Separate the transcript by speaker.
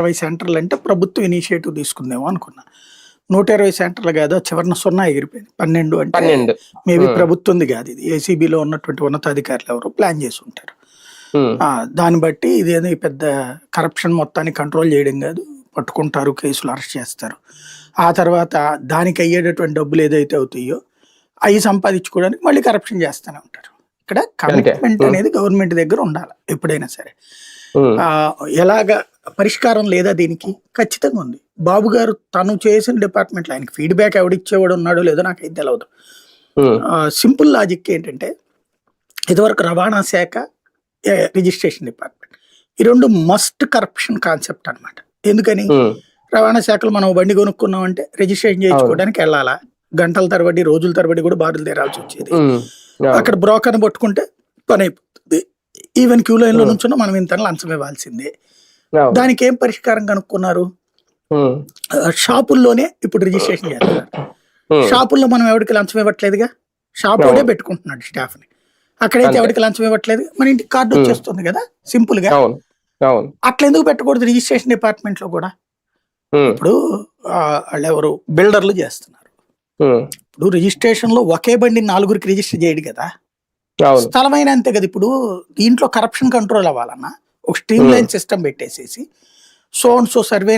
Speaker 1: ఇరవై సెంటర్లు అంటే ప్రభుత్వం ఇనిషియేటివ్ తీసుకుందేమో అనుకున్నా. నూట ఇరవై సెంటర్లు కాదు చివరిన సున్నా ఎగిరిపోయింది. పన్నెండు అంటే
Speaker 2: పన్నెండు.
Speaker 1: మేబీ. ప్రభుత్వంది కాదు ఇది. ఏసీబీలో ఉన్నటువంటి ఉన్నతాధికారులు ఎవరు ప్లాన్ చేసి ఉంటారు దాన్ని బట్టి ఇదేదో పెద్ద కరప్షన్ మొత్తాన్ని కంట్రోల్ చేయడం కాదు. పట్టుకుంటారు కేసులు అరెస్ట్ చేస్తారు. ఆ తర్వాత దానికి అయ్యేటటువంటి డబ్బులు ఏదైతే అవుతాయో అవి సంపాదించుకోవడానికి మళ్ళీ కరప్షన్ చేస్తూనే ఉంటారు. ఇక్కడ కమిట్మెంట్. అనేది గవర్నమెంట్ దగ్గర ఉండాలి ఎప్పుడైనా సరే. ఎలాగ పరిష్కారం లేదా దీనికి? ఖచ్చితంగా ఉంది. బాబు గారు తను చేసిన డిపార్ట్మెంట్లో ఆయనకి ఫీడ్బ్యాక్ ఎవడిచ్చేవాడు ఉన్నాడో లేదో నాకైతే తెలియదు
Speaker 2: ఉమ్,
Speaker 1: సింపుల్ లాజిక్ ఏంటంటే ఇదివరకు రవాణా శాఖ రిజిస్ట్రేషన్ డిపార్ట్మెంట్. ఈ రెండు మస్ట్ కరప్షన్ కాన్సెప్ట్ అన్నమాట. ఎందుకని? రవాణా శాఖలో మనం బండి కొనుక్కున్నాం అంటే రిజిస్ట్రేషన్ చేయించుకోవడానికి వెళ్ళాలా? గంటల తరబడి రోజుల తరబడి కూడా బారులు తీరాల్సి వచ్చేది. అక్కడ బ్రోకర్ని పట్టుకుంటే పని అయిపోతుంది. ఈవెన్ క్యూ లైన్లో
Speaker 2: Hmm.
Speaker 1: నుంచున్నా మనం ఇంత లంచం ఇవ్వాల్సిందే. దానికి ఏం పరిష్కారం కనుక్కున్నారు? షాపుల్లోనే ఇప్పుడు రిజిస్ట్రేషన్ చేస్తున్నారు. షాపుల్లో మనం ఎవరికి లంచం ఇవ్వట్లేదుగా? షాప్ వాడే
Speaker 2: అవును.
Speaker 1: పెట్టుకుంటున్నాడు స్టాఫ్ని అక్కడైతే. ఎవరికి లంచం ఇవ్వట్లేదు? మన ఇంటికి కార్డు. వచ్చేస్తుంది కదా
Speaker 2: సింపుల్గా
Speaker 1: అట్లా ఎందుకు పెట్టకూడదు రిజిస్ట్రేషన్ డిపార్ట్మెంట్లో కూడా ఇప్పుడు వాళ్ళు ఎవరు బిల్డర్లు చేస్తున్నారు. ఇప్పుడు రిజిస్ట్రేషన్లో ఒకే బండి నాలుగురికి రిజిస్టర్ చేయడు కదా? స్థలమైన అంతే కదా ఇప్పుడు? దీంట్లో కరప్షన్ కంట్రోల్ అవ్వాలన్నా. ఒక స్ట్రీమ్ లైన్ సిస్టమ్ పెట్టేసేసి సో అండ్ సో సర్వే